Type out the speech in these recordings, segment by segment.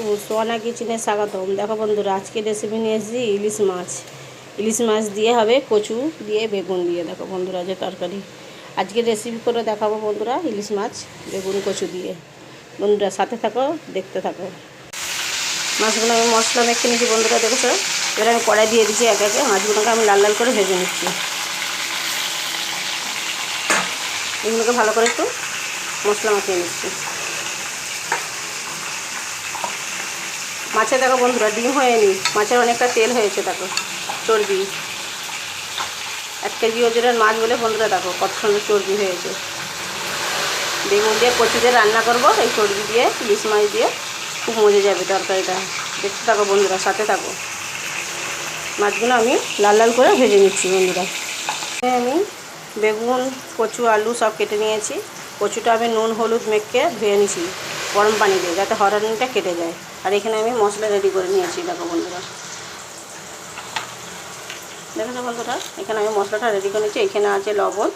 Two সোয়ানা কিচেনে স্বাগতম। দেখো বন্ধুরা, আজকে রেসিপি নিয়ে এসেছি ইলিশ মাছ। ইলিশ মাছ দিয়ে হবে কচু, দিয়ে বেগুন দিয়ে। দেখো বন্ধুরা, যে তরকারি। আজকে রেসিপি করে দেখাবো বন্ধুরা ইলিশ মাছ, বেগুন, কচু দিয়ে। বন্ধুরা, সাথে থাকো, দেখতে থাকো। মাছগুলো আমি মশলা মেখে নিচ্ছি বন্ধুরা দেখেছ এবার আমি কড়াই দিয়ে দিচ্ছি একে একে। মাছগুলোকে আমি লাল লাল করে ভেজে নিচ্ছি। এগুলোকে ভালো করে একটু মশলা মাখিয়ে নিচ্ছি। মাছে দেখো বন্ধুরা, ডিম হয়নি। মাছের অনেকটা তেল হয়েছে, দেখো। চর্বি। এক কেজি ওজনের মাছ বলে বন্ধুরা, দেখো, কত সুন্দর চর্বি হয়েছে। বেগুন দিয়ে কচু দিয়ে রান্না করব, এই চর্বি দিয়ে, ইলিশ মাছ দিয়ে, খুব মজে যাবে তরকারিটা। দেখতে থাকো বন্ধুরা, সাথে থাকো। মাছগুলো আমি লাল লাল করে ভেজে নিচ্ছি বন্ধুরা। আমি বেগুন, কচু, আলু সব কেটে নিয়েছি। কচুটা আমি নুন, হলুদ মেখে ধুয়ে নিয়েছি গরম পানি দিয়ে, যাতে হরানিটা কেটে যায়। আর এখানে আমি মশলা রেডি করে নিয়েছি, দেখো বন্ধুরা। দেখেছ বন্ধুরা, এখানে আমি মশলাটা রেডি করে নিয়েছি। এখানে আছে লবণ,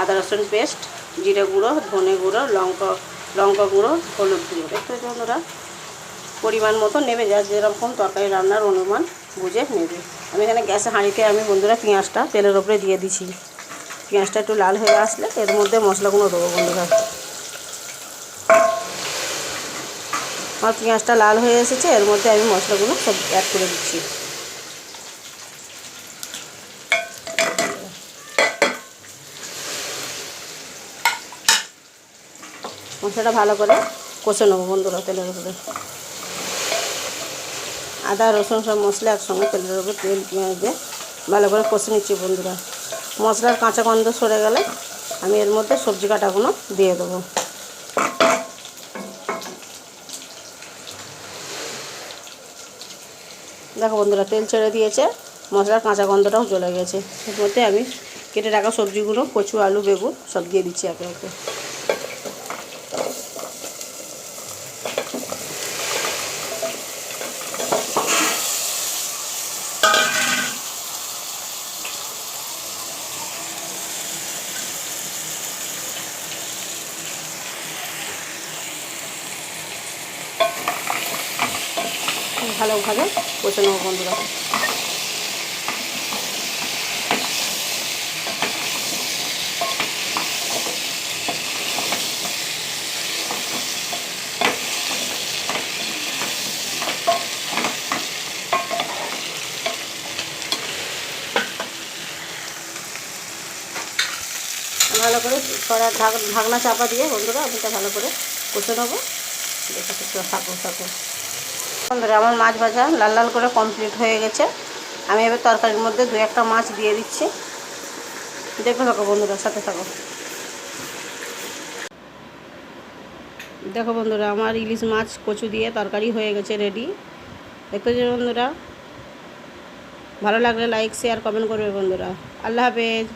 আদা, রসুন পেস্ট জিরে গুঁড়ো, ধনে গুঁড়ো, লঙ্কা লঙ্কা গুঁড়ো, হলুদ গুঁড়ো। দেখতে বন্ধুরা? পরিমাণ মতো নেবে, যা যেরকম তরকারি রান্নার অনুমান বুঝে নেবে। আমি এখানে গ্যাসে হাঁড়িতে আমি বন্ধুরা পেঁয়াজটা তেলের ওপরে দিয়ে দিছি। পেঁয়াজটা একটু লাল হয়ে আসলে এর মধ্যে মশলাগুলো দেবো বন্ধুরা। আমার পেঁয়াজটা লাল হয়ে এসেছে, এর মধ্যে আমি মশলাগুলো সব অ্যাড করে দিচ্ছি। মশলাটা ভালো করে কষে নেব বন্ধুরা তেলের উপরে। আদা, রসুন সব মশলা একসঙ্গে তেলের উপরে তেল পেঁয়াজ দিয়ে ভালো করে কষে নিচ্ছি বন্ধুরা। মশলার কাঁচা গন্ধ সরে গেলে আমি এর মধ্যে সবজি কাটাগুলো দিয়ে দেবো। দেখো বন্ধুরা, তেল ছেড়ে দিয়েছে মশলার কাঁচা গন্ধটাও চলে গেছে। এর মধ্যে আমি কেটে রাখা সবজিগুলো, কচু, আলু, বেগুন সব দিয়ে দিচ্ছি একে একে। ভালোভাবে কষে নেব বন্ধুরা। ভালো করে ঢাক, ঢাকনা চাপা দিয়ে বন্ধুরা আমি ভালো করে কষে নেব। দেখে একটু থাকো থাকো বন্ধুরা আমার মাছ ভাজা লাল লাল করে কমপ্লিট হয়ে গেছে। আমি এবার তরকারির মধ্যে দু একটা মাছ দিয়ে দিচ্ছি। দেখো থাকো বন্ধুরা, সাথে থাকো। দেখো বন্ধুরা, আমার ইলিশ মাছ কচু দিয়ে তরকারি হয়ে গেছে রেডি দেখতে বন্ধুরা? ভালো লাগলে লাইক শেয়ার কমেন্ট করবে বন্ধুরা। আল্লাহ হাফেজ।